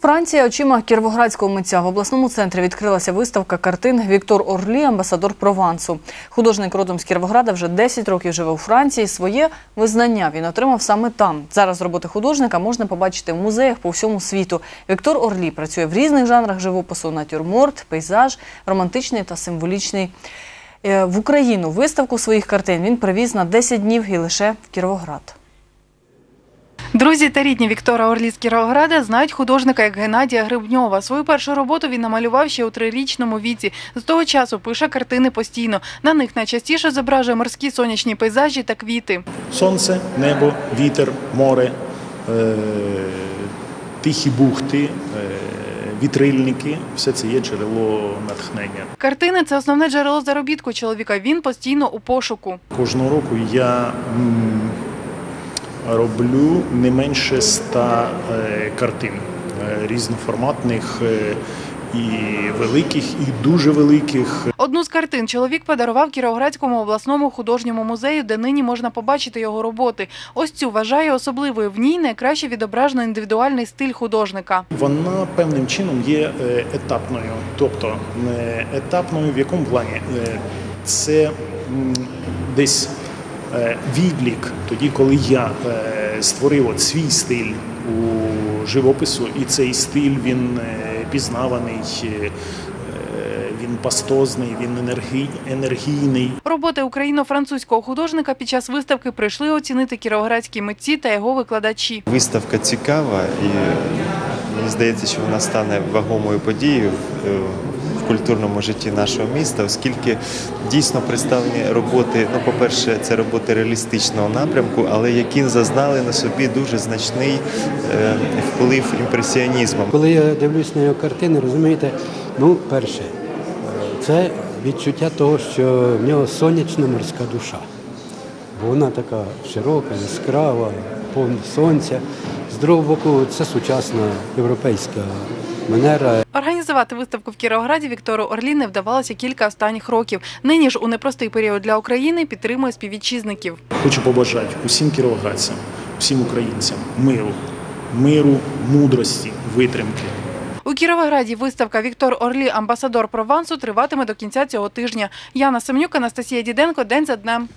Франція очима кіровоградського митця в обласному центрі відкрилася виставка картин Віктор Орлі, амбасадор Провансу. Художник родом з Кіровограда вже 10 років живе у Франції. Своє визнання він отримав саме там. Зараз роботи художника можна побачити в музеях по всьому світу. Віктор Орлі працює в різних жанрах живопису: натюрморт, пейзаж, романтичний та символічний. Е, В Україну виставку своїх картин він привіз на 10 днів і лише в Кіровоград. Друзі та рідні Віктора Орлі з Кіровограда знають художника як Геннадія Грибньова. Свою першу роботу він намалював ще у трирічному віці. З того часу пише картини постійно. На них найчастіше зображує морські сонячні пейзажі та квіти. Сонце, небо, вітер, море, е, тихі бухти, е, вітрильники все це є джерело натхнення. Картини це основне джерело заробітку чоловіка. Він постійно у пошуку. Кожного року я роблю не менше ста е, картин е, різноформатних е, і великих, і дуже великих. Одну з картин чоловік подарував Кіровоградському обласному художньому музею, де нині можна побачити його роботи. Ось цю вважає особливою. В ній найкраще відображено індивідуальний стиль художника. Вона певним чином є етапною. Тобто етапною в якому плані? Це десь відлік тоді, коли я е, створив от свій стиль у живопису, і цей стиль він е, пізнаваний, е, він пастозний, він енергій- енергійний. Роботи україно-французького художника під час виставки прийшли оцінити кіровоградські митці та його викладачі. Виставка цікава і мені здається, що вона стане вагомою подією в- культурному житті нашого міста, оскільки дійсно представлені роботи. Ну, по-перше, це роботи реалістичного напрямку, але які зазнали на собі дуже значний е, вплив імпресіонізму. Коли я дивлюсь на його картини, розумієте, ну, перше, е, це відчуття того, що в нього сонячна морська душа. Бо вона така широка, яскрава, повна сонця. З другого боку, це сучасна європейська манера. Організувати виставку в Кіровограді Віктору Орлі не вдавалося кілька останніх років. Нині ж у непростий період для України підтримує співвітчизників. Хочу побажати усім кіровоградцям, усім українцям миру, миру, мудрості, витримки. У Кіровограді виставка Віктор Орлі, амбасадор Провансу, триватиме до кінця цього тижня. Яна Семнюк, Анастасія Діденко. День за днем.